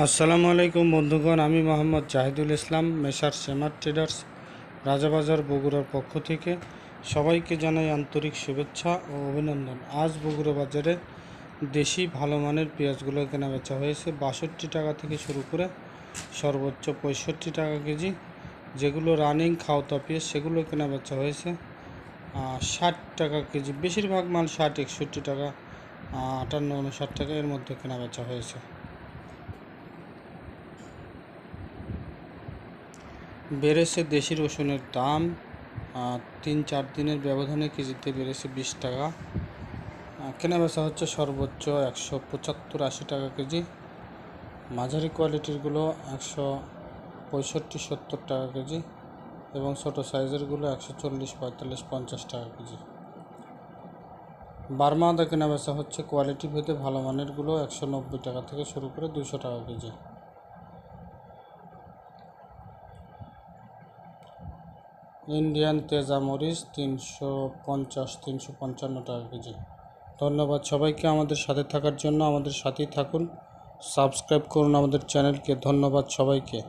আসসালামু আলাইকুম বন্ধুগণ, আমি মোহাম্মদ জাহিদুল ইসলাম, মেসার সেমার ট্রেডার্স, রাজাবাজার বগুড়ার পক্ষ থেকে সবাইকে জানাই আন্তরিক শুভেচ্ছা ও অভিনন্দন। আজ বগুড়া বাজারে দেশি ভালো মানের পেঁয়াজগুলো কেনা বেচা হয়েছে। বাষট্টি টাকা থেকে শুরু করে সর্বোচ্চ পঁয়ষট্টি টাকা কেজি। যেগুলো রানিং খাওতা পেঁয়াজ, সেগুলো কেনা বেচা হয়েছে ষাট টাকা কেজি। বেশিরভাগ মাল ষাট, একষট্টি টাকা আটান্ন উনষাট টাকা এর মধ্যে কেনা বেচা হয়েছে। বেড়েছে দেশি রসুনের দাম তিন চার দিনের ব্যবধানে কেজিতে বেড়েছে বিশ টাকা। কেনা বেচা হচ্ছে সর্বোচ্চ একশো পঁচাত্তর আশি টাকা কেজি। মাঝারি কোয়ালিটিরগুলো একশো পঁয়ষট্টি সত্তর টাকা কেজি এবং ছোটো সাইজেরগুলো একশো চল্লিশ, পঁয়তাল্লিশ, পঞ্চাশ টাকা কেজি। বার্মা কেনা বেচা হচ্ছে কোয়ালিটি ভেদে ভালো মানেরগুলো একশো নব্বই টাকা থেকে শুরু করে দুশো টাকা কেজি। ইন্ডিয়ান তেজা মরিচ তিনশো পঞ্চাশ, তিনশো পঞ্চান্ন টাকা কেজি। ধন্যবাদ সবাইকে আমাদের সাথে থাকার জন্য। আমাদের সাথেই থাকুন। সাবস্ক্রাইব করুন আমাদের চ্যানেলকে। ধন্যবাদ সবাইকে।